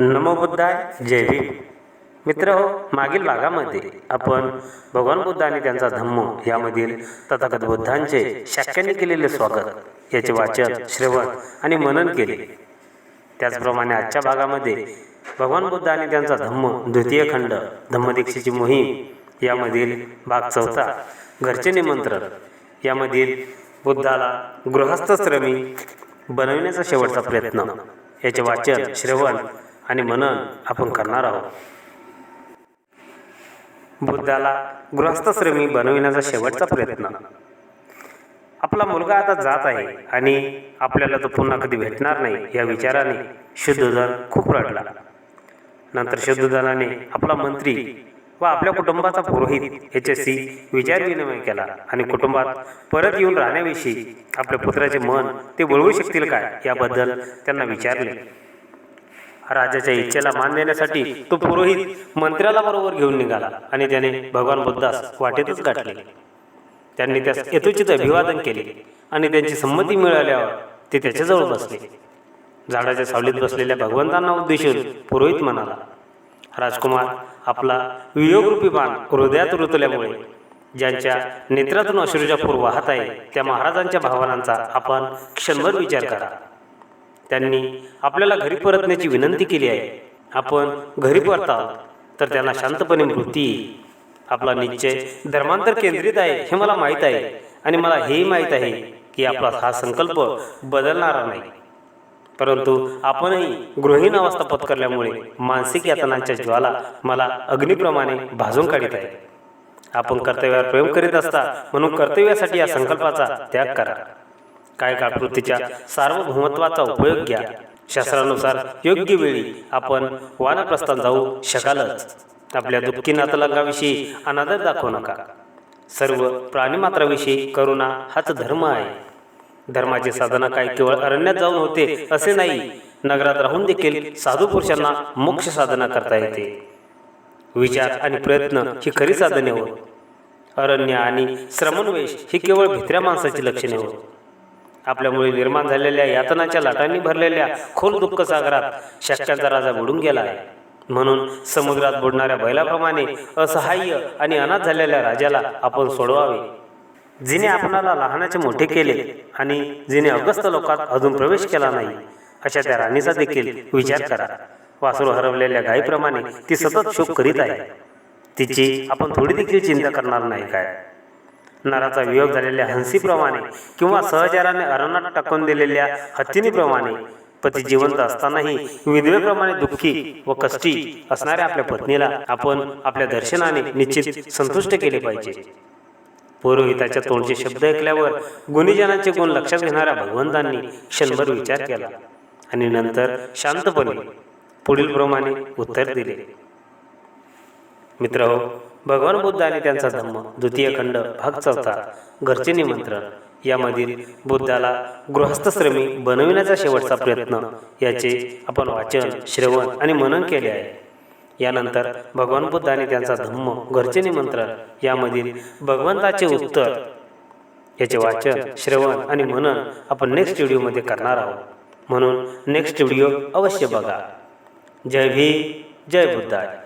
नमो बुद्धाय जय भीम. मित्र हो मागील भागामध्ये आपण भगवान बुद्ध आणि त्यांचा धम्म यामधील तथागत बुद्धांचे शाक्याने केलेले स्वागत याचे वाचन श्रवण आणि मनन केले. त्याचप्रमाणे आजच्या भागामध्ये भगवान बुद्ध आणि त्यांचा धम्म द्वितीय खंड धम्मदीक्षेची मोहीम यामधील भाग चौथा घरचे निमंत्रण यामधील बुद्धाला गृहस्थश्रमी बनविण्याचा शेवटचा प्रयत्न याचे वाचन श्रवण आणि मनन आपण करणार आहोत. बुद्धाला गृहस्थश्रमी बनविण्याचा शेवटचा प्रयत्न. आपला मुलगा आता जात आहे आणि आपल्याला तो पुन्हा कधी भेटणार नाही या विचाराने शुद्धोधन खूप रडला. नंतर शुद्धोधनाने आपला मंत्री व आपल्या कुटुंबाचा पुरोहित याच्याशी विचारविनिमय केला आणि कुटुंबात परत येऊन राहण्याविषयी आपल्या पुत्राचे मन ते वळवू शकतील काय याबद्दल त्यांना विचारले. राजाच्या इच्छेला मान देण्यासाठी तो पुरोहित मंत्र्याला बरोबर घेऊन निघाला आणि त्याने भगवान बुद्धास वाटेतच गाठले. त्यांनी त्यास यथोचित अभिवादन केले आणि त्यांची संमती मिळाल्यावर ते त्याच्याजवळ बसले. झाडाच्या सावलीत बसलेल्या भगवंतांना उद्देशून पुरोहित म्हणाला राजकुमार आपला वियोगरूपी बाण हृदयात रुतल्यामुळे ज्यांच्या नेत्रातून अश्रूचा पूर वाहत आहे त्या महाराजांच्या भावनांचा आपण क्षणभर विचार करा. त्यांनी आपल्याला घरी परतण्याची विनंती केली आहे. आपण घरी परताल तर त्यांना शांतपणे मृत्यू येईल आपला निश्चय धर्मांतर केंद्रित आहे हे मला माहीत आहे. आणि मला हेही माहीत आहे की आपला हा संकल्प बदलणारा नाही. परंतु आपणही गृहीण अवस्था पत्करल्यामुळे मानसिक यातनांच्या ज्वाला मला अग्निप्रमाणे भाजून काढित आहे. आपण कर्तव्यावर प्रेम करीत असता म्हणून कर्तव्यासाठी या संकल्पाचा त्याग करा. काय काकृतीच्या सार्वभौमत्वाचा उपयोग घ्या. शास्त्रानुसार योग्य वेळी आपण वानप्रस्थान जाऊ शकालच. आपल्या दुःखी नातलंगाविषयी अनादर दाखवू नका. सर्व प्राणीमात्राविषयी करुणा हाच धर्म आहे. धर्माची साधना काय केवळ अरण्यात जाऊन होते असे नाही. नगरात राहून देखील साधू पुरुषांना मोक्ष साधना करता येते. विचार आणि प्रयत्न ही खरी साधने होत. अरण्य आणि श्रमणवेश ही केवळ भित्र्या माणसाची लक्षणे होत. आपल्यामुळे निर्माण झालेल्या यातनाच्या लाटांनी भरलेल्या खोल दुःख सागरात शक्याचा राजा बुडून गेला आहे म्हणून समुद्रात बुडणाऱ्या बैलाप्रमाणे असहाय्य आणि अनाथ झालेल्या राजाला आपण सोडवावे. जिने आपणाला लहानाचे मोठे केले आणि जिने अगस्त लोकात अजून प्रवेश केला नाही अशा त्या राणीचा देखील विचार करा. वासरू हरवलेल्या गायीप्रमाणे ती सतत शोक करीत आहे. तिची आपण थोडी देखील चिंता करणार नाही काय? नराचा वियोग झालेल्या हंसीप्रमाणे किंवा सहचाराने अरणात टाकून दिलेल्या हत्तीनीप्रमाणे पती जिवंत असतानाही विधवेप्रमाणे दुःखी व कष्टी असणाऱ्या आपल्या पत्नीला आपण आपल्या दर्शनाने निश्चित संतुष्ट केले पाहिजे. पुरोहिताच्या तोंडचे शब्द ऐकल्यावर गुणीजनांचे गुण लक्षात घेणाऱ्या भगवंतांनी क्षणभर विचार केला आणि नंतर शांतपणे पुढील प्रमाणे उत्तर दिले. मित्र हो भगवान बुद्ध आणि त्यांचा धम्म द्वितीय खंड भाग चौथा घरचे निमंत्रण. यामधील बुद्धाला गृहस्थश्रमी बनविण्याचा शेवटचा प्रयत्न याचे आपण वाचन श्रवण आणि मनन केले आहे. यानंतर भगवान बुद्ध आणि त्यांचा धम्म घरचे निमंत्रण यामधील भगवंताचे उत्तर याचे वाचन श्रवण आणि मनन आपण नेक्स्ट व्हिडिओमध्ये करणार आहोत. म्हणून नेक्स्ट व्हिडिओ अवश्य बघा. जय भी जय बुद्धाय